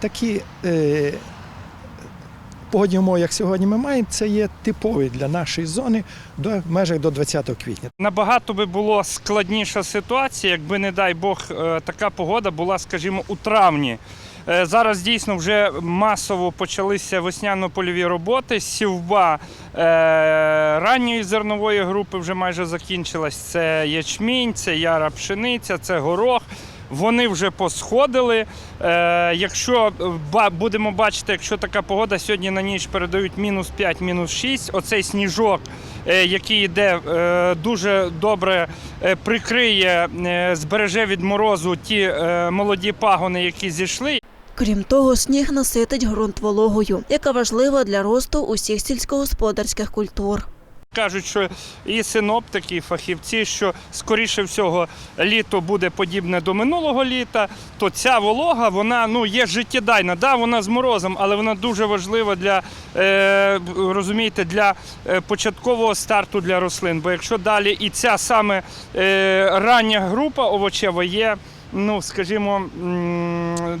Такі е, погодні умови, як сьогодні ми маємо, це є типові для нашої зони до в межах до 20 квітня. Набагато би було складніша ситуація, якби, не дай Бог, е, така погода була, скажімо, у травні. Е, Зараз дійсно вже масово почалися весняно-польові роботи. Сівба е, ранньої зернової групи вже майже закінчилась. Це ячмінь, це яра пшениця, це горох. Вони вже посходили. Е, якщо е, будемо бачити, якщо така погода, сьогодні на ніч передають мінус 5, мінус 6. Оцей сніжок, е, який йде, дуже добре прикриє, збереже від морозу ті молоді пагони, які зійшли. Крім того, сніг наситить ґрунт вологою, яка важлива для росту усіх сільськогосподарських культур. Кажуть, що і синоптики, і фахівці, що скоріше всього літо буде подібне до минулого літа, то ця волога вона ну є життєдайна. Да, вона з морозом, але вона дуже важлива для е, розумієте, для е, початкового старту для рослин. Бо якщо далі і ця саме е, рання група овочева є. Ну, скажімо,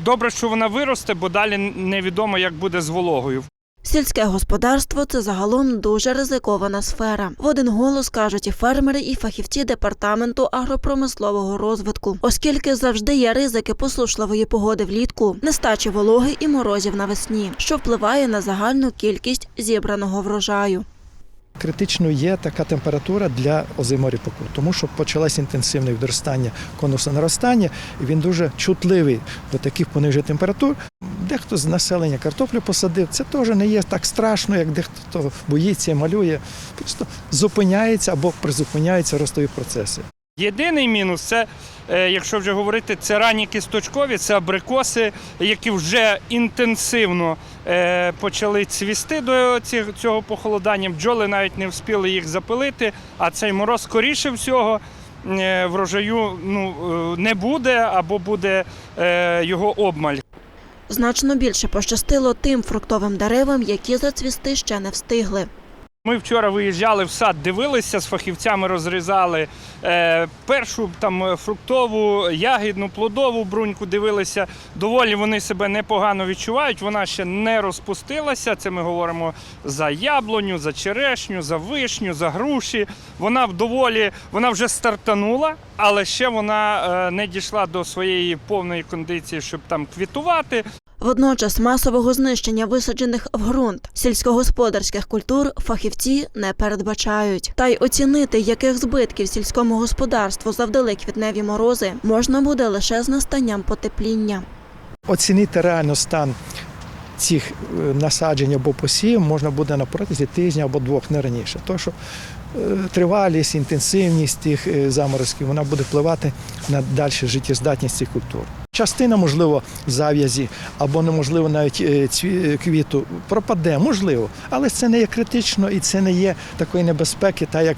добре, що вона виросте, бо далі невідомо, як буде з вологою. Сільське господарство це загалом дуже ризикована сфера. В один голос кажуть і фермери, і фахівці департаменту агропромислового розвитку, оскільки завжди є ризики посушливої погоди влітку, нестачі вологи і морозів навесні, що впливає на загальну кількість зібраного врожаю. Критично є така температура для озиморіпаку, тому що почалось інтенсивне відростання конуса наростання, і він дуже чутливий до таких понижень температур. Дехто з населення картоплю посадив, це теж не є так страшно, як дехто боїться малює. Просто зупиняється або призупиняються ростові процеси. Єдиний мінус це, е, якщо вже говорити, це ранні кісточкові, це абрикоси, які вже інтенсивно е, почали цвісти до цього похолодання. Бджоли навіть не встигли їх запилити, а цей мороз, скоріше всього, е, врожаю ну, не буде або буде його обмаль. Значно більше пощастило тим фруктовим деревам, які зацвісти ще не встигли. Ми вчора виїжджали в сад, дивилися з фахівцями, розрізали е, першу там е, фруктову, ягідну, плодову бруньку. Дивилися. Доволі вони себе непогано відчувають. Вона ще не розпустилася. Це ми говоримо за яблуню, за черешню, за вишню, за груші. Вона доволі, вона вже стартанула, але ще вона е, не дійшла до своєї повної кондиції, щоб там квітувати. Водночас масового знищення висаджених в ґрунт сільськогосподарських культур фахівці не передбачають. Та й оцінити, яких збитків сільському господарству завдали квітневі морози, можна буде лише з настанням потепління. Оцінити реально стан цих е, насаджень або посів можна буде на протязі тижня або двох, не раніше. Тому що е, тривалість, інтенсивність тих е, заморозків вона буде впливати на далі життєздатність цих культур. Частина, можливо, зав'язі або неможливо навіть е, е, квіту пропаде, можливо, але це не є критично і це не є такої небезпеки, та як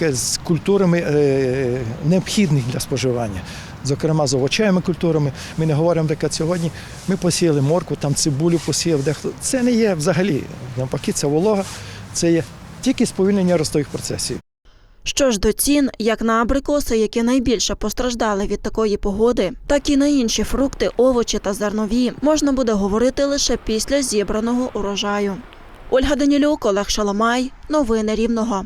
з культурами е, необхідних для споживання. Зокрема, з овочевими культурами. Ми не говоримо, наприклад, сьогодні ми посіяли морку, там цибулю посіяв, дехто. Це не є взагалі. Навпаки, це волога, це є тільки сповільнення ростових процесів. Що ж до цін, як на абрикоси, які найбільше постраждали від такої погоди, так і на інші фрукти, овочі та зернові, можна буде говорити лише після зібраного урожаю. Ольга Данілюк, Олег Шаломай, Новини Рівного.